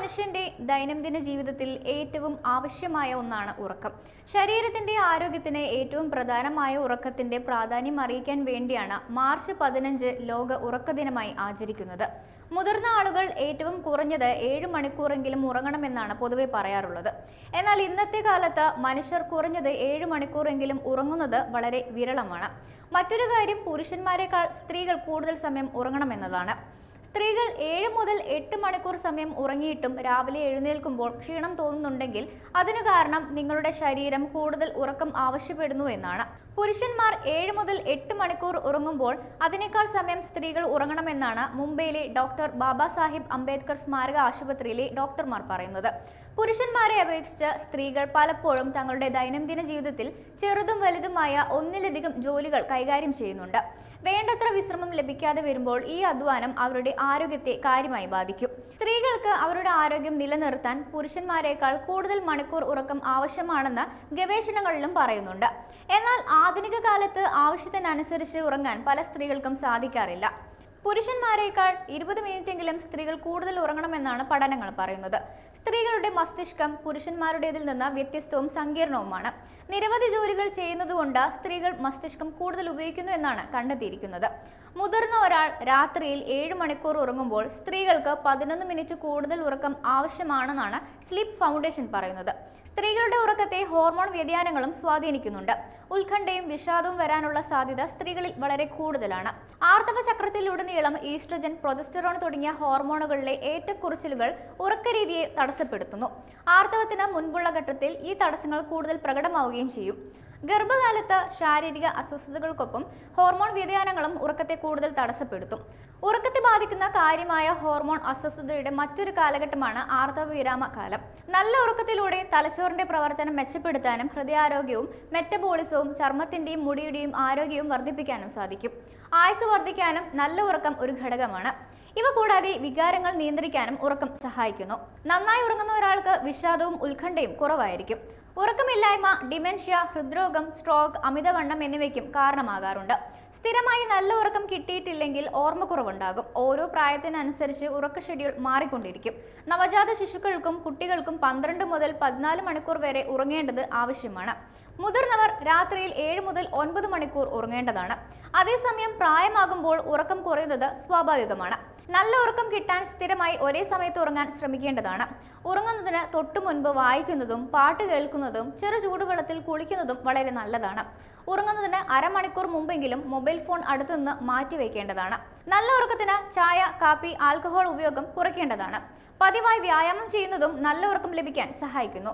മനുഷ്യന്റെ ദൈനംദിന ജീവിതത്തിൽ ഏറ്റവും ആവശ്യമായ ഒന്നാണ് ഉറക്കം. ശരീരത്തിന്റെ ആരോഗ്യത്തിന് ഏറ്റവും പ്രധാനമായ ഉറക്കത്തിന്റെ പ്രാധാന്യം അറിയിക്കാൻ വേണ്ടിയാണ് മാർച്ച് പതിനഞ്ച് ലോക ഉറക്ക ദിനമായി ആചരിക്കുന്നത്. മുതിർന്ന ആളുകൾ ഏറ്റവും കുറഞ്ഞത് ഏഴ് മണിക്കൂറെങ്കിലും ഉറങ്ങണമെന്നാണ് പൊതുവെ പറയാറുള്ളത്. എന്നാൽ ഇന്നത്തെ കാലത്ത് മനുഷ്യർ കുറഞ്ഞത് ഏഴ് മണിക്കൂറെങ്കിലും ഉറങ്ങുന്നത് വളരെ വിരളമാണ്. മറ്റൊരു കാര്യം പുരുഷന്മാരെക്കാൾ സ്ത്രീകൾ കൂടുതൽ സമയം ഉറങ്ങണമെന്നതാണ്. സ്ത്രീകൾ ഏഴ് മുതൽ എട്ട് മണിക്കൂർ സമയം ഉറങ്ങിയിട്ടും രാവിലെ എഴുന്നേൽക്കുമ്പോൾ ക്ഷീണം തോന്നുന്നുണ്ടെങ്കിൽ അതിനു കാരണം നിങ്ങളുടെ ശരീരം കൂടുതൽ ഉറക്കം ആവശ്യപ്പെടുന്നു എന്നാണ്. പുരുഷന്മാർ ഏഴ് മുതൽ എട്ട് മണിക്കൂർ ഉറങ്ങുമ്പോൾ അതിനേക്കാൾ സമയം സ്ത്രീകൾ ഉറങ്ങണമെന്നാണ് മുംബൈയിലെ ഡോക്ടർ ബാബാ സാഹിബ് അംബേദ്കർ സ്മാരക ആശുപത്രിയിലെ ഡോക്ടർമാർ പറയുന്നത്. പുരുഷന്മാരെ അപേക്ഷിച്ച് സ്ത്രീകൾ പലപ്പോഴും തങ്ങളുടെ ദൈനംദിന ജീവിതത്തിൽ ചെറുതും വലുതുമായ ഒന്നിലധികം ജോലികൾ കൈകാര്യം ചെയ്യുന്നുണ്ട്. വേണ്ടത്ര വിശ്രമം ലഭിക്കാതെ വരുമ്പോൾ ഈ അധ്വാനം അവരുടെ ആരോഗ്യത്തെ കാര്യമായി ബാധിക്കും. സ്ത്രീകൾക്ക് അവരുടെ ആരോഗ്യം നിലനിർത്താൻ പുരുഷന്മാരെക്കാൾ കൂടുതൽ മണിക്കൂർ ഉറക്കം ആവശ്യമാണെന്ന് ഗവേഷണങ്ങളിലും പറയുന്നുണ്ട്. എന്നാൽ ആധുനിക കാലത്ത് ആവശ്യത്തിനനുസരിച്ച് ഉറങ്ങാൻ പല സ്ത്രീകൾക്കും സാധിക്കാറില്ല. പുരുഷന്മാരെക്കാൾ ഇരുപത് മിനിറ്റെങ്കിലും സ്ത്രീകൾ കൂടുതൽ ഉറങ്ങണമെന്നാണ് പഠനങ്ങൾ പറയുന്നത്. സ്ത്രീകളുടെ മസ്തിഷ്കം പുരുഷന്മാരുടേതിൽ നിന്ന് വ്യത്യസ്തവും സങ്കീർണവുമാണ്. നിരവധി ജോലികൾ ചെയ്യുന്നതുകൊണ്ട് സ്ത്രീകൾ മസ്തിഷ്കം കൂടുതൽ ഉപയോഗിക്കുന്നു എന്നാണ് കണ്ടെത്തിയിരിക്കുന്നത്. മുതിർന്ന ഒരാൾ രാത്രിയിൽ ഏഴ് മണിക്കൂർ ഉറങ്ങുമ്പോൾ സ്ത്രീകൾക്ക് പതിനൊന്ന് മിനിറ്റ് കൂടുതൽ ഉറക്കം ആവശ്യമാണെന്നാണ് സ്ലീപ്പ് ഫൗണ്ടേഷൻ പറയുന്നത്. സ്ത്രീകളുടെ ഉറക്കത്തെ ഹോർമോൺ വ്യതിയാനങ്ങളും സ്വാധീനിക്കുന്നുണ്ട്. ഉത്കണ്ഠയും വിഷാദവും വരാനുള്ള സാധ്യത സ്ത്രീകളിൽ വളരെ കൂടുതലാണ്. ആർത്തവ ചക്രത്തിലുടനീളം ഈസ്ട്രജൻ പ്രൊജസ്റ്ററോൺ തുടങ്ങിയ ഹോർമോണുകളിലെ ഏറ്റക്കുറച്ചിലുകൾ ഉറക്കരീതിയെ തടസ്സപ്പെടുത്തുന്നു. ആർത്തവത്തിന് മുൻപുള്ള ഘട്ടത്തിൽ ഈ തടസ്സങ്ങൾ കൂടുതൽ പ്രകടമാവുകയും ചെയ്യും. ഗർഭകാലത്ത് ശാരീരിക അസ്വസ്ഥതകൾക്കൊപ്പം ഹോർമോൺ വ്യതിയാനങ്ങളും ഉറക്കത്തെ കൂടുതൽ തടസ്സപ്പെടുത്തും. ഉറക്കത്തെ ബാധിക്കുന്ന കാര്യമായ ഹോർമോൺ അസ്വസ്ഥതയുടെ മറ്റൊരു കാലഘട്ടമാണ് ആർത്തവവിരാമ കാലം. നല്ല ഉറക്കത്തിലൂടെ തലച്ചോറിന്റെ പ്രവർത്തനം മെച്ചപ്പെടുത്താനും ഹൃദയാരോഗ്യവും മെറ്റബോളിസവും ചർമ്മത്തിന്റെയും മുടിയുടെയും ആരോഗ്യവും വർദ്ധിപ്പിക്കാനും സാധിക്കും. ആയുസ് വർദ്ധിക്കാനും നല്ല ഉറക്കം ഒരു ഘടകമാണ്. ഇവ കൂടാതെ വികാരങ്ങൾ നിയന്ത്രിക്കാനും ഉറക്കം സഹായിക്കുന്നു. നന്നായി ഉറങ്ങുന്ന ഒരാൾക്ക് വിഷാദവും ഉത്കണ്ഠയും കുറവായിരിക്കും. ഉറക്കമില്ലായ്മ ഡിമെൻഷ്യ ഹൃദ്രോഗം സ്ട്രോക്ക് അമിതവണ്ണം എന്നിവയ്ക്കും കാരണമാകാറുണ്ട്. സ്ഥിരമായി നല്ല ഉറക്കം കിട്ടിയിട്ടില്ലെങ്കിൽ ഓർമ്മക്കുറവുണ്ടാകും. ഓരോ പ്രായത്തിനനുസരിച്ച് ഉറക്ക ഷെഡ്യൂൾ മാറിക്കൊണ്ടിരിക്കും. നവജാത ശിശുക്കൾക്കും കുട്ടികൾക്കും പന്ത്രണ്ട് മുതൽ പതിനാല് മണിക്കൂർ വരെ ഉറങ്ങേണ്ടത് ആവശ്യമാണ്. മുതിർന്നവർ രാത്രിയിൽ ഏഴ് മുതൽ ഒൻപത് മണിക്കൂർ ഉറങ്ങേണ്ടതാണ്. അതേസമയം പ്രായമാകുമ്പോൾ ഉറക്കം കുറയുന്നത് സ്വാഭാവികമാണ്. നല്ല ഉറക്കം കിട്ടാൻ സ്ഥിരമായി ഒരേ സമയത്ത് ഉറങ്ങാൻ ശ്രമിക്കേണ്ടതാണ്. ഉറങ്ങുന്നതിന് തൊട്ടു മുൻപ് വായിക്കുന്നതും പാട്ട് കേൾക്കുന്നതും ചെറു ചൂടുവെള്ളത്തിൽ കുളിക്കുന്നതും വളരെ നല്ലതാണ്. ഉറങ്ങുന്നതിന് അരമണിക്കൂർ മുമ്പെങ്കിലും മൊബൈൽ ഫോൺ അടുത്തുനിന്ന് മാറ്റിവെക്കേണ്ടതാണ്. നല്ല ഉറക്കത്തിന് ചായ കാപ്പി ആൽക്കഹോൾ ഉപയോഗം കുറയ്ക്കേണ്ടതാണ്. പതിവായി വ്യായാമം ചെയ്യുന്നതും നല്ല ഉറക്കം ലഭിക്കാൻ സഹായിക്കുന്നു.